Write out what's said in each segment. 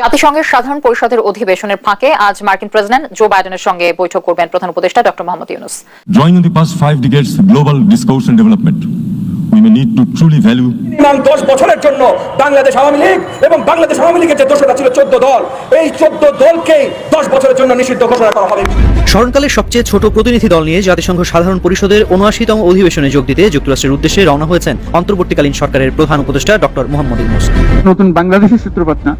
জাতিসংঘের সাধারণ পরিষদের অধিবেশনের ফাঁকে আজ মার্কিন প্রেসিডেন্ট জো বাইডেনের সঙ্গে বৈঠক করবেন প্রধান উপদেষ্টা doctor Mohammad Yunus. Drawing on the past five decades global discourse and development, we may need to truly value minimum দশ বছরের জন্য বাংলাদেশ আওয়ামী লীগ এবং বাংলাদেশ আওয়ামী লীগের যে দোষরা ছিল চোদ্দ দল এই চোদ্দ দলকেই দশ বছরের জন্য নিষিদ্ধ ঘোষণা করা হবে। স্মরণকালের সবচেয়ে ছোট প্রতিনিধি দল নিয়ে জাতিসংঘ সাধারণ পরিষদের উনআশিতম অধিবেশনে যোগ দিতে যুক্তরাষ্ট্রের উদ্দেশ্যে রওনা হয়েছেন অন্তর্বর্তীকালীন সরকারের প্রধান উপদেষ্টা ডক্টর মোহাম্মদ ইউনুস। নতুন বাংলাদেশের সূত্রপাত না?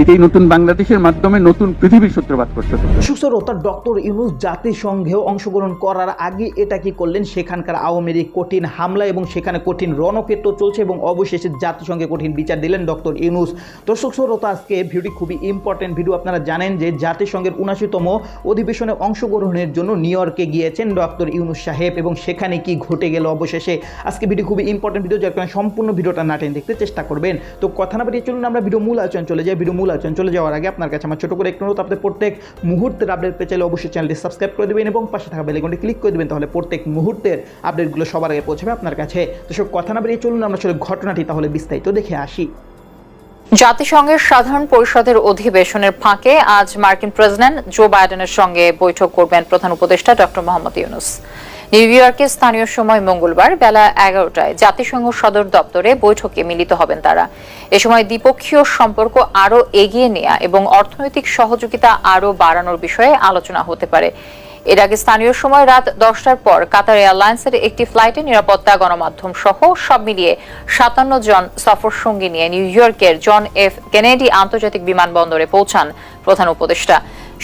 এটাই নতুন বাংলাদেশের মাধ্যমে নতুন পৃথিবীর সূত্রপাত করতে হবে সুসরতা ডক্টর ইউনুস জাতিসংঘেও অংশগ্রহণ করার আগে এটা কি করলেন? সেখানকার আওয়ামী লীগ কঠিন হামলা এবং সেখানে কঠিন রণক্ষেত্র চলছে এবং অবশেষে জাতিসংঘে কঠিন বিচার দিলেন ডক্টর ইউনুস। দর্শক শ্রোতা আজকে ভিডিওটি খুবই ইম্পর্টেন্ট ভিডিও আপনারা জানেন যে জাতিসংঘের উনাশিতম অধিবেশনে অংশগ্রহণের জন্য নিউ ইয়র্কে গিয়েছেন ডক্টর ইউনুস সাহেব এবং সেখানে কি ঘটে গেল অবশেষে? আজকে ভিডিও খুবই ইম্পর্টেন্ট ভিডিও যার কারণে সম্পূর্ণ ভিডিওটা না টেনে দেখতে চেষ্টা করবেন। তো কথা না বাড়িয়ে চলুন, আমরা ভিডিও মূল আলোচনা চলে যাই। ভিডিও মূল আলোচনা চলে যাওয়ার আগে আপনার কাছে আমার ছোট করে একটু অনুরোধ, আপনাদের প্রত্যেক মুহূর্তের আপডেট পেয়ে চাইলে অবশ্যই চ্যানেলটি সাবস্ক্রাইব করে দেবেন এবং পাশে থাকা বেলাইকনটি ক্লিক করে দেবেন, তাহলে প্রত্যেক মুহূর্তের আপডেটগুলো সবার আগে পৌঁছাবে আপনার কাছে। তো সব কথা না বাড়িয়ে চলুন, আমরা আসলে ঘটনাটি তাহলে বিস্তারিত দেখে আসি। জাতিসংঘের সাধারণ পরিষদের অধিবেশনের ফাঁকে আজ মার্কিন প্রেসিডেন্ট জো বাইডেনের সঙ্গে বৈঠক করবেন প্রধান উপদেষ্টা ডক্টর মোহাম্মদ ইউনুস। নিউ ইয়র্কে স্থানীয় সময় মঙ্গলবার বেলা এগারোটায় জাতিসংঘ সদর দপ্তরে বৈঠকে মিলিত হবেন তারা। এ সময় দ্বিপক্ষীয় সম্পর্ক আরও এগিয়ে নেওয়া এবং অর্থনৈতিক সহযোগিতা আরও বাড়ানোর বিষয়ে আলোচনা হতে পারে। এর আগে স্থানীয় সময় রাত দশটার পর কাতার এয়ারলাইন্সের একটি ফ্লাইটে নিরাপত্তা গণমাধ্যম সহ সব মিলিয়ে সাতান্ন জন সফর সঙ্গী নিয়ে নিউ ইয়র্কের জন এফ কেনেডি আন্তর্জাতিক বিমানবন্দরে পৌঁছান প্রধান উপদেষ্টা।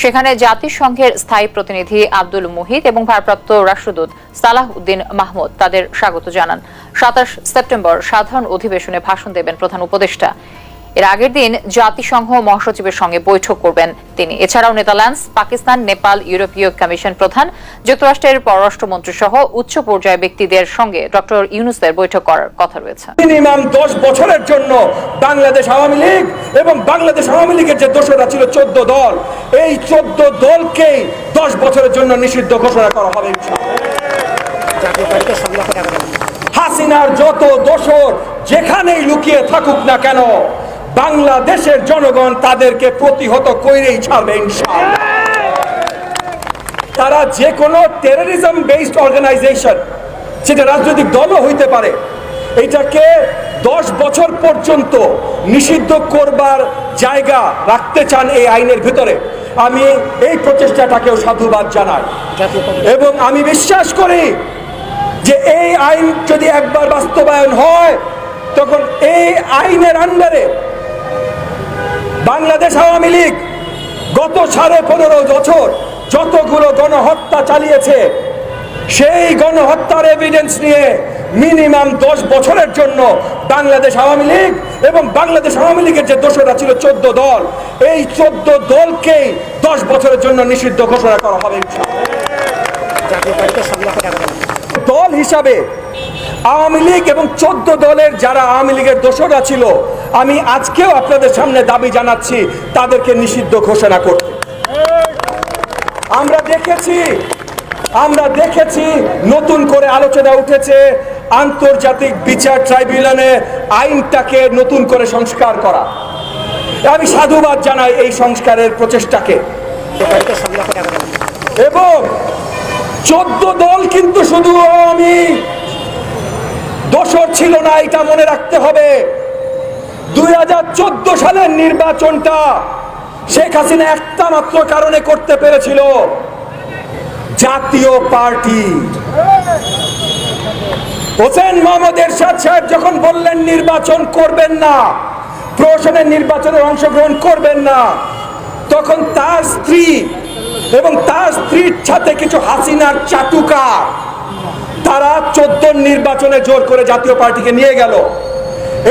সেখানে জাতিসংঘের স্থায়ী প্রতিনিধি আব্দুল মুহিত এবং ভারপ্রাপ্ত রাষ্ট্রদূত সালাহ উদ্দিন মাহমুদ তাদের স্বাগত জানান। সাতাশ সেপ্টেম্বর সাধারণ অধিবেশনে ভাষণ দেবেন প্রধান উপদেষ্টা। এর আগের দিন জাতিসংঘ মহাসচিবের সঙ্গে বৈঠক করবেন তিনি। এছাড়াও নেদারল্যান্ডস, পাকিস্তান, নেপাল, ইউরোপীয় কমিশন প্রধান, যুক্তরাষ্ট্রের পররাষ্ট্রমন্ত্রী সহ উচ্চ পর্যায়ের ব্যক্তিদের সঙ্গে ডক্টর ইউনুসের বৈঠক করার কথা রয়েছে। মিনিমাম দশ বছরের জন্য বাংলাদেশ আওয়ামী লীগ এবং বাংলাদেশ আওয়ামী লীগের যে দোষরা ছিল চোদ্দ দল এই চোদ্দ দলকেই দশ বছরের জন্য নিষিদ্ধ ঘোষণা করা হবে হাসিনার যত দোষর যেখানেই লুকিয়ে থাকুক না কেন, বাংলাদেশের জনগণ তাদেরকে প্রতিহত করেই ছাড়বে তারা যে কোনো টেরোরিজম বেসড অর্গানাইজেশন সেটা রাজনৈতিক দলও হইতে পারে এটাকে দশ বছর পর্যন্ত নিষিদ্ধ করবার জায়গা রাখতে চান এই আইনের ভিতরে। আমি এই প্রচেষ্টাটাকেও সাধুবাদ জানাই। এবং আমি বিশ্বাস করি যে এই আইন যদি একবার বাস্তবায়ন হয় তখন এই আইনের আন্ডারে বাংলাদেশ আওয়ামী লীগ গত সাড়ে পনেরো বছর যতগুলো গণহত্যা চালিয়েছে সেই গণহত্যার এভিডেন্স নিয়ে মিনিমাম দশ বছরের জন্য বাংলাদেশ আওয়ামী লীগ এবং বাংলাদেশ আওয়ামী লীগের যে দোষরা ছিল চোদ্দ দল, এই চোদ্দ দলকেই দশ বছরের জন্য নিষিদ্ধ ঘোষণা করা হবে দল হিসাবে আওয়ামী লীগ এবং চোদ্দ দলের যারা আওয়ামী লীগের দোষরা ছিল, আমি আজকেও আপনাদের সামনে দাবি জানাচ্ছি, তাদেরকে নিষিদ্ধ ঘোষণা করতে। আমরা দেখেছি আমরা দেখেছি নতুন করে আলোচনা উঠেছে আন্তর্জাতিক বিচার ট্রাইব্যুনালে আইনটাকে নতুন করে সংস্কার করা। আমি সাধুবাদ জানাই এই সংস্কারের প্রচেষ্টাকে। এবং চোদ্দ দল কিন্তু শুধু আমি, দোষর ছিল না, এটা মনে রাখতে হবে। দুই হাজার চোদ্দ সালের নির্বাচনটা শেখ হাসিনা একটা মাত্র কারণে করতে পেরেছিল। জাতীয় পার্টি। হোসেন মোহাম্মদ এরশাদ সাহেব যখন বললেন নির্বাচন করবেন না, প্রশাসনের নির্বাচনে অংশগ্রহণ করবেন না, তখন তার স্ত্রী এবং তার স্ত্রীর সাথে কিছু হাসিনার চাটুকা, তারা চোদ্দ নির্বাচনে জোর করে জাতীয় পার্টিকে নিয়ে গেল।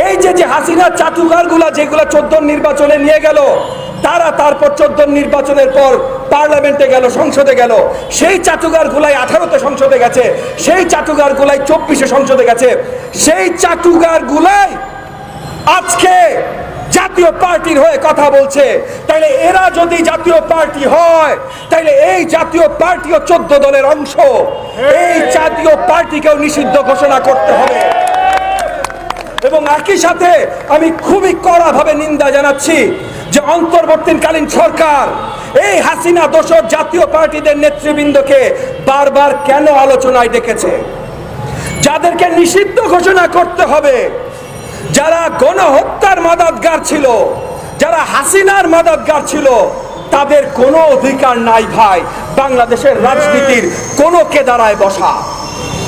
এই যে যে হাসিনার চাটুকারগুলা যেগুলা চোদ্দ নির্বাচনে নিয়ে গেল তারা তারপর চোদ্দ নির্বাচনের পর পার্লামেন্টে গেল, সংসদে গেল। সেই চাটুগার গুলাই আঠারোতে সংসদে গেছে, সেই চাটুগার গুলাই চব্বিশে সংসদে গেছে, সেই চাটুগার গুলাই আজকে জাতীয় পার্টির হয়ে কথা বলছে। তাইলে এরা যদি জাতীয় পার্টি হয়, তাইলে এই জাতীয় পার্টিও চোদ্দ দলের অংশ। এই জাতীয় পার্টিকেও নিষিদ্ধ ঘোষণা করতে হবে। এবং একই সাথে আমি খুবই কড়াভাবে নিন্দা জানাচ্ছি যে অন্তর্বর্তীকালীন সরকার, এই হাসিনা দোষর জাতীয় পার্টিদের নেতৃবৃন্দকে বারবার কেন আলোচনায় ডেকেছে? যাদেরকে নিষিদ্ধ ঘোষণা করতে হবে, যারা গণহত্যার মাদাতগার ছিল, যারা হাসিনার মাদাতগার ছিল, তাদের কোনো অধিকার নাই ভাই। বাংলাদেশের রাজনীতির কোনো কেদারায় বসা।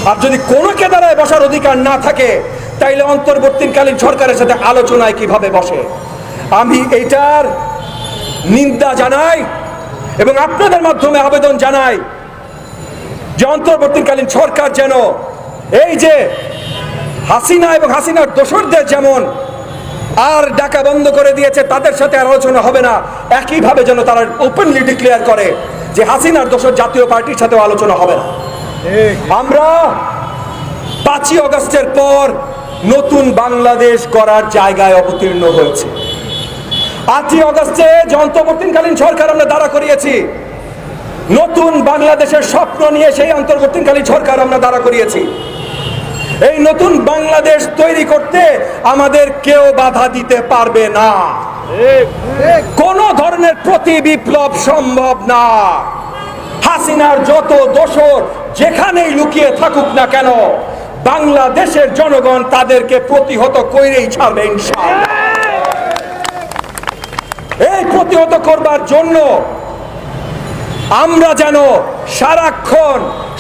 আর যদি কোনো কেদারায় বসার অধিকার না থাকে, তাইলে অন্তর্বর্তীকালীন সরকারের সাথে আলোচনায় কীভাবে বসে? আমি এইটার নিন্দা জানাই এবং আপনাদের মাধ্যমে আবেদন জানাই যে অন্তর্বর্তীকালীন সরকার যেন এই যে হাসিনা এবং হাসিনার দোসরদের যেমন আর ডাকা বন্ধ করে দিয়েছে, তাদের সাথে আর আলোচনা হবে না। একইভাবে যেন তারা ওপেনলি ডিক্লেয়ার করে যে হাসিনার দোসর জাতীয় পার্টির সাথেও আলোচনা হবে না। আমরা পাঁচই অগস্টের পর নতুন বাংলাদেশ গড়ার জায়গায় অবতীর্ণ হয়েছে। আটই অগস্টে যে অন্তর্বর্তীকালীন সরকার আমরা দাঁড়া করিয়েছি। নতুন বাংলাদেশের স্বপ্ন নিয়ে সেই অন্তর্বর্তীকালীন সরকার আমরা দাঁড়া করিয়েছি। এই নতুন বাংলাদেশ তৈরি করতে আমাদের কেউ বাধা দিতে পারবে না। কোন ধরনের প্রতি বিপ্লব সম্ভব না। হাসিনার যত দোষর যেখানেই লুকিয়ে থাকুক না কেন, বাংলাদেশের জনগণ তাদেরকে প্রতিহত করেই ছাড়বে ইনশাআল্লাহ এই প্রতিহত করবার জন্য আমরা যেন সারাক্ষণ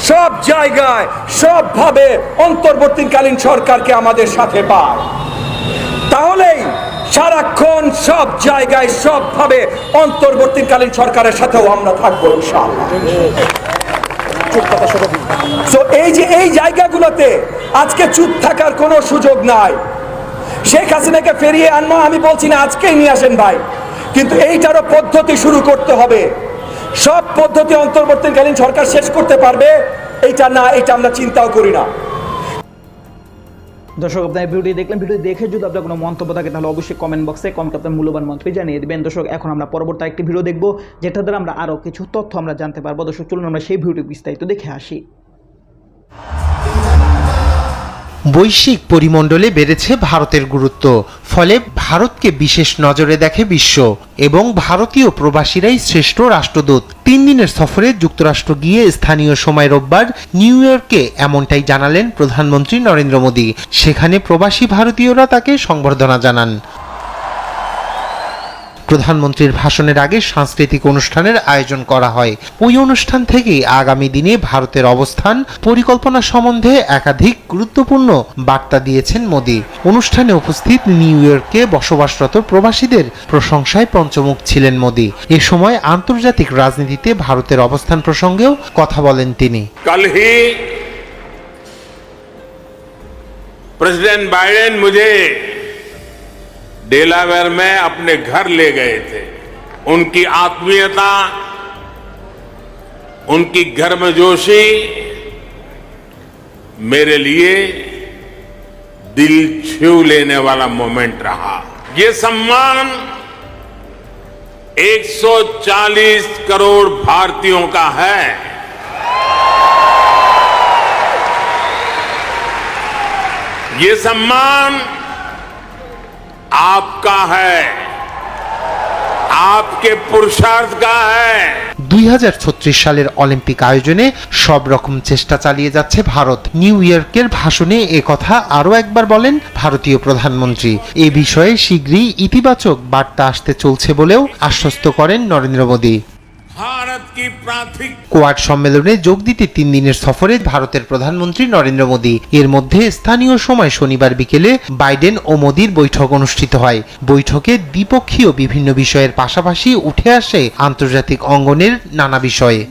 সব জায়গায় সবভাবে অন্তর্বর্তীকালীন সরকারকে আমাদের সাথে পায়। তাহলেই সারাক্ষণ সব জায়গায় সবভাবে অন্তর্বর্তীকালীন সরকারের সাথেও আমরা থাকব So, এই যে এই জায়গাগুলোতে আজকে চুপ থাকার কোনো সুযোগ নাই। শেখ হাসিনাকে ফেরিয়ে আনব আমি বলছি না আজকেই নিয়ে আসেন ভাই। কিন্তু এইটারও পদ্ধতি শুরু করতে হবে। সব পদ্ধতি অন্তর্বর্তীকালীন সরকার শেষ করতে পারবে, এইটা না এটা আমরা চিন্তাও করি না। দর্শক, আপনার ভিডিওটি দেখলেন ভিডিও দেখে যদি আপনার কোনো মন্তব্য থাকে, তাহলে অবশ্যই কমেন্ট বক্সে কমেন্ট আপনার মূল্যবান মন্তব্য জানিয়ে দেবেন। দর্শক, এখন আমরা পরবর্তী একটি ভিডিও দেখব যেটা দ্বারা আমরা আরও কিছু তথ্য আমরা জানতে পারব। দর্শক, চলুন আমরা সেই ভিডিওটি বিস্তারিত দেখে আসি। বৈশ্বিক পরিমণ্ডলে বেড়েছে ভারতের গুরুত্ব, ফলে ভারতকে বিশেষ নজরে দেখে বিশ্ব এবং ভারতীয় প্রবাসীরাই শ্রেষ্ঠ রাষ্ট্রদূত। তিন দিনের সফরে যুক্তরাষ্ট্র গিয়ে স্থানীয় সময় রোববার নিউ ইয়র্কে এমনটাই জানালেন প্রধানমন্ত্রী নরেন্দ্র মোদী। সেখানে প্রবাসী ভারতীয়রা তাকে সংবর্ধনা জানান। প্রধানমন্ত্রীর ভাষণের আগে সাংস্কৃতিক অনুষ্ঠানের আয়োজন করা হয় ওই অনুষ্ঠান থেকেই আগামী দিনে ভারতের অবস্থান পরিকল্পনা সম্বন্ধে একাধিক গুরুত্বপূর্ণ বার্তা দিয়েছেন মোদী অনুষ্ঠানে উপস্থিত নিউ ইয়র্কে বসবাসরত প্রবাসীদের প্রশংসায় পঞ্চমুখ ছিলেন মোদী এ সময় আন্তর্জাতিক রাজনীতিতে ভারতের অবস্থান প্রসঙ্গেও কথা বলেন তিনি कल ही प्रेसिडेंट बाइडेन मुझे डेलावेयर में अपने घर ले गए थे। उनकी आत्मीयता, उनकी गर्मजोशी मेरे लिए दिल छू लेने वाला मोमेंट रहा। ये सम्मान 140 करोड़ भारतीयों का है। ये सम्मान आपका है आपके पुरुषार्थ का है দুই সালের অলিম্পিক আয়োজনে সব রকম চেষ্টা চালিয়ে যাচ্ছে ভারত নিউ ইয়র্কের ভাষণে এ কথা আরও একবার বলেন ভারতীয় প্রধানমন্ত্রী এ বিষয়ে শীঘ্রই ইতিবাচক বার্তা আসতে চলছে বলেও আশ্বস্ত করেন নরেন্দ্র মোদী भारत की प्राथमिक কোয়াড সম্মেলনে যোগ দিতে তিন দিনের সফরে ভারতের প্রধানমন্ত্রী নরেন্দ্র মোদী। এর মধ্যে স্থানীয় সময় শনিবার বিকেলে বাইডেন ও মোদীর বৈঠক অনুষ্ঠিত হয়। বৈঠকে দ্বিপক্ষীয় বিভিন্ন বিষয়ের পাশাপাশি উঠে আসে আন্তর্জাতিক অঙ্গনের নানা বিষয়ে।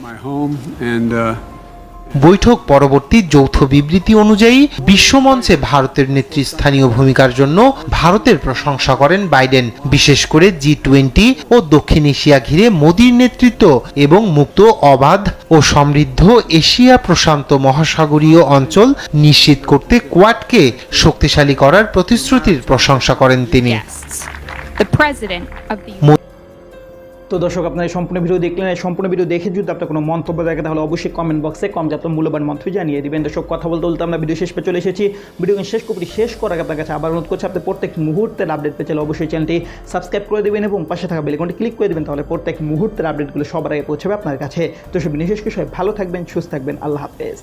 বৈঠক পরবর্তী যৌথ বিবৃতি অনুযায়ী বিশ্বমঞ্চে ভারতের নেতৃস্থানীয় ভূমিকার জন্য ভারতের প্রশংসা করেন বাইডেন বিশেষ করে জি টোয়েন্টি ও দক্ষিণ এশিয়া ঘিরে মোদীর নেতৃত্ব এবং মুক্ত অবাধ ও সমৃদ্ধ এশিয়া প্রশান্ত মহাসাগরীয় অঞ্চল নিশ্চিত করতে কোয়াডকে শক্তিশালী করার প্রতিশ্রুতির প্রশংসা করেন তিনি। তো দর্শক, আপনার সম্পূর্ণ ভিডিও দেখলেন। সম্পূর্ণ ভিডিও দেখে যদি আপনার কোনো মন্তব্য থাকে, তাহলে অবশ্যই কমেন্ট বক্সে কম আপনার মূল্যবান মন্তব্য জানিয়ে দিবেন। দর্শক, কথা বলতে বলতে আমরা ভিডিও শেষ পে চলে এসেছি। ভিডিও শেষ করি শেষ করার আগে আপনার কাছে আবার অনুরোধ করছি, আপনি প্রত্যেক মুহূর্তের আপডেট পেয়ে চাইলে অবশ্যই চ্যানেলটি সাবস্ক্রাইব করে দেবেন এবং পাশে থাকা বেলিকনটি ক্লিক করে দেবেন, তাহলে প্রত্যেক মুহূর্তের আপডেটগুলো সবার আগে পৌঁছাবে আপনার কাছে। তো সব বিশেষ কিছু ভালো থাকবেন, সুস্থ থাকবেন। আল্লাহ হাফেজ।